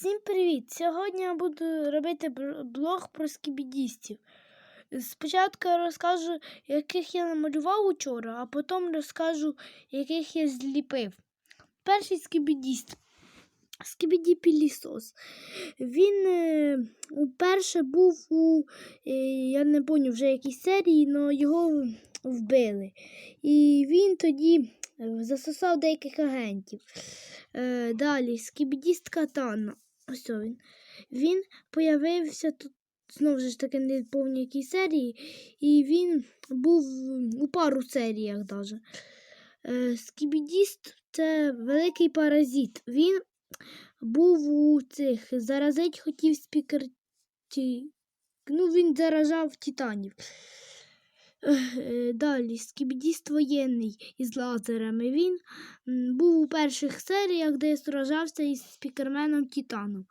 Всім привіт! Сьогодні я буду робити блог про скібідістів. Спочатку я розкажу, яких я намалював учора, а потім розкажу, яких я зліпив. Перший скібідіст. Скібіді Пілісос. Він е, уперше був у, е, я не пам'ятаю вже якій серії, але його вбили. І він тоді засосав деяких агентів. Е, далі, скібідіст Катана. Ось він. Він появився тут знову ж таки не пам'ятаю якій серії, і він був у пару серіях даже. Е, Скібідіст це великий паразит. Він був у цих заразить хотів спікер. Ну, він заражав титанів. Е, Далі, скібідіст воєнний із лазерами. Він був у перших серіях, де сражався із спікерменом Титаном.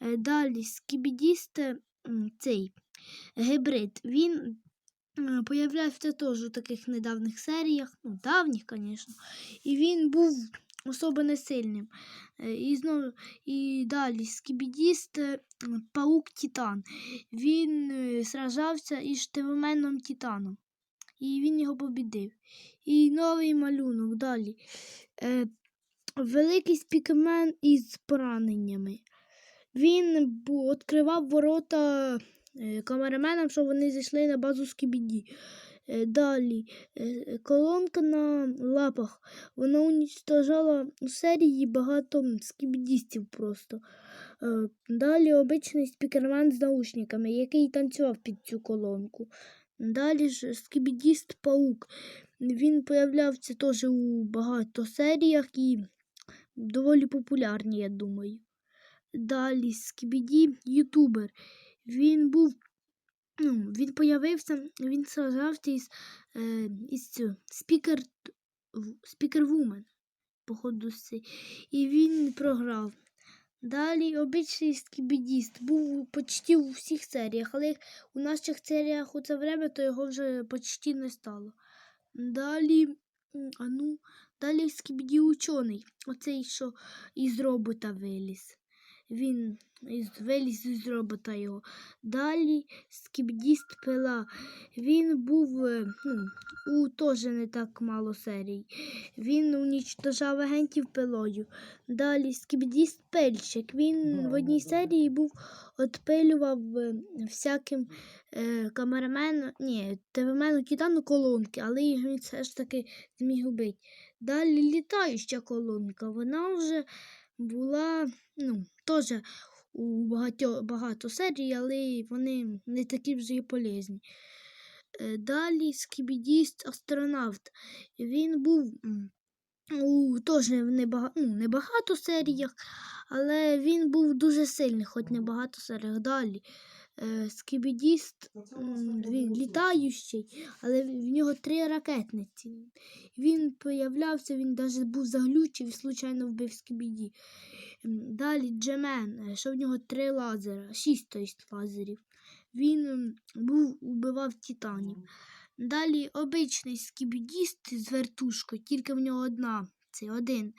Е, Далі, скібідіст цей гибрид. Він появлявся теж у таких недавніх серіях, ну, давніх, звісно. І він був особо не сильним. Е, І знову і далі скібідіст паук Титан. Він сражався із штивоменом Титаном. І він його побідив. І новий малюнок далі. Е, великий спікмен із пораненнями. Він відкривав ворота е, камераменам, щоб вони зайшли на базу Скібіді. Е, Далі е, колонка на лапах. Вона унічтожала у серії багато скібідістів просто. Далі обичний спікермен з наушниками, який танцював під цю колонку. Далі ж скібідіст паук. Він появлявся теж у багато серіях і доволі популярний, я думаю. Далі Скібіді ютубер. Він був. Ну, він появився, він сражався із, е, із спікер, спікервумен, походу, і він програв. Далі обичний скібідіст був почти у всіх серіях, але у наших серіях у це время то його вже почти не стало. Далі, а ну, далі скібіді учений, оцей, що із робота виліз. Він із, виліз із робота його. Далі скібдіст пила. Він був е, ну, у теж не так мало серій. Він унічтожав агентів пилою. Далі скібдіст пильщик. Він в одній серії був отпилював е, всяким е, камерамену, ні, ТВ-мену Титану колонки, але їх він все ж таки зміг убити. Далі літаюча колонка. Вона вже була ну, теж у багатьо, багато серій, але вони не такі вже і полезні. Е, Далі скібідіст астронавт. Він був у теж небагато, ну, небагато серіях, але він був дуже сильний, хоч небагато серіях. Далі. Е, Скібідіст літаючий, але в нього три ракетниці. Він появлявся, він навіть був заглючив і случайно вбив Скібіді. Далі Джемен, е, що в нього три лазера, шість то есть, лазерів. Він був убивав титанів. Далі обичний скібідіст з вертушкою, тільки в нього одна, це один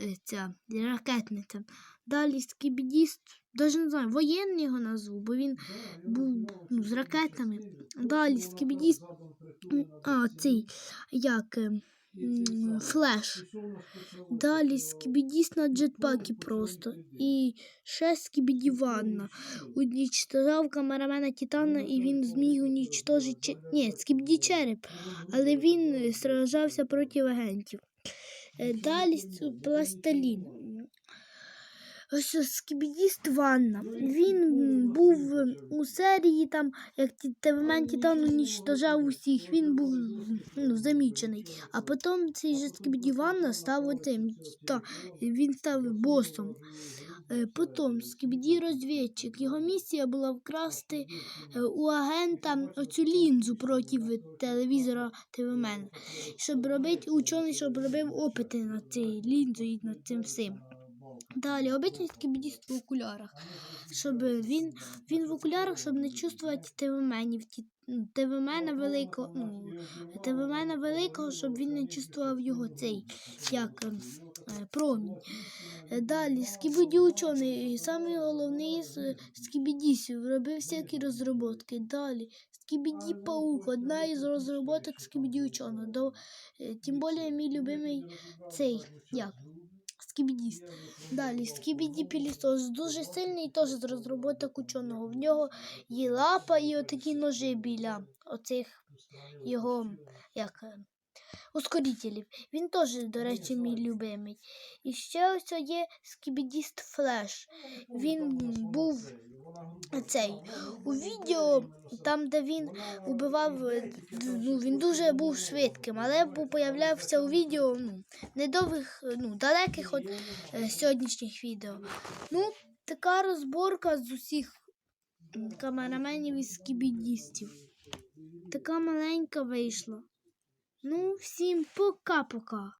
е, ця ракетниця. Далі скібідіст, навіть не знаю, воєнний його назву, бо він був ну, з ракетами. Далі скібідіст, а цей як е, флеш. Далі скібідіст на джетпакі просто. І ще скібіді ванна. Унічтожав камерамена Титана і він зміг унічтожити. Ні, скібіді череп. Але він е, сражався проти агентів. Е, Далі пластилін. Скібідіст ванна. Він був у серії, там, як ті- ТВМен Титан унічтожав усіх, він був ну, замічений. А потім цей же скібіді ванна став отим, та, він став босом. Е, Потім скібіді розвідчик. Його місія була вкрасти е, у агента оцю лінзу проти телевізора ТВМен, щоб робити учений, щоб робив опити над цією лінзою і над цим всім. Далі обичний скібідіст в окулярах. Щоб він, він в окулярах, щоб не чувствувати ТВМенів. ТВМена великого, ну, ТВМена великого, щоб він не чувствував його цей, як ем, е, промінь. Далі Скібіді учений, самий головний з е, скібідісів, робив всякі розробки. Далі Скібіді паук, одна із розробок Скібіді ученого. Е, тим більше мій любимий цей, як, Скібідіст. Далі Скібіді пілісос, дуже сильний теж з розробок ученого. В нього є лапа і отакі ножи біля оцих його, як, ускорителів. Він теж, до речі, мій любимий. І ще ось є Скібідіст Флеш. Він був цей у відео, там, де він убивав, е, ну, він дуже був швидким, але появлявся у відео ну, недовгих, е, ну, далеких від е, сьогоднішніх відео. Ну, така розборка з усіх камераменів і скібідістів. Така маленька вийшла. Ну, всім пока-пока.